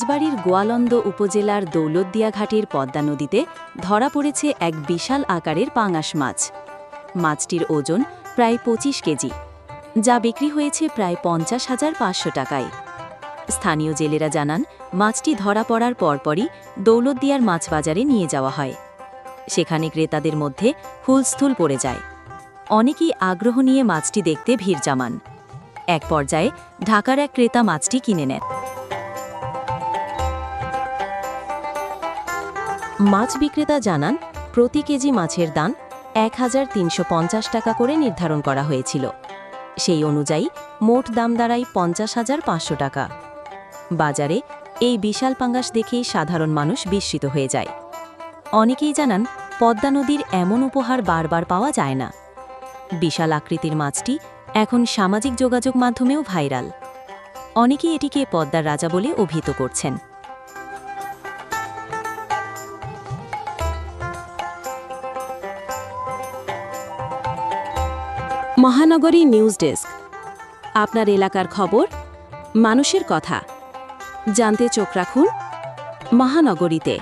রাজবাড়ির গোয়ালন্দ উপজেলার দৌলতদিয়া ঘাটের পদ্মা নদীতে ধরা পড়েছে এক বিশাল আকারের পাঙাশ মাছ। মাছটির ওজন প্রায় পঁচিশ কেজি, যা বিক্রি হয়েছে প্রায় পঞ্চাশ হাজার পাঁচশো টাকায়। স্থানীয় জেলেরা জানান, মাছটি ধরা পড়ার পরপরই দৌলতদিয়ার মাছ বাজারে নিয়ে যাওয়া হয়। সেখানে ক্রেতাদের মধ্যে হুলস্থুল পড়ে যায়। অনেকেই আগ্রহ নিয়ে মাছটি দেখতে ভিড় জামান। এক পর্যায়ে ঢাকার এক ক্রেতা মাছটি কিনে নেন। মাছ বিক্রেতা জানান, প্রতি কেজি মাছের দাম এক হাজার তিনশো পঞ্চাশ টাকা করে নির্ধারণ করা হয়েছিল। সেই অনুযায়ী মোট দাম দাঁড়ায় পঞ্চাশ হাজার পাঁচশো টাকা। বাজারে এই বিশাল পাঙ্গাস দেখেই সাধারণ মানুষ বিস্মিত হয়ে যায়। অনেকেই জানান, পদ্মা নদীর এমন উপহার বারবার পাওয়া যায় না। বিশাল আকৃতির মাছটি এখন সামাজিক যোগাযোগ মাধ্যমেও ভাইরাল। অনেকেই এটিকে পদ্মার রাজা বলে অভিহিত করছেন। মহানগরী নিউজ ডেস্ক। আপনার এলাকার খবর মানুষের কথা। জানতে চোখ রাখুন মহানগরীতে।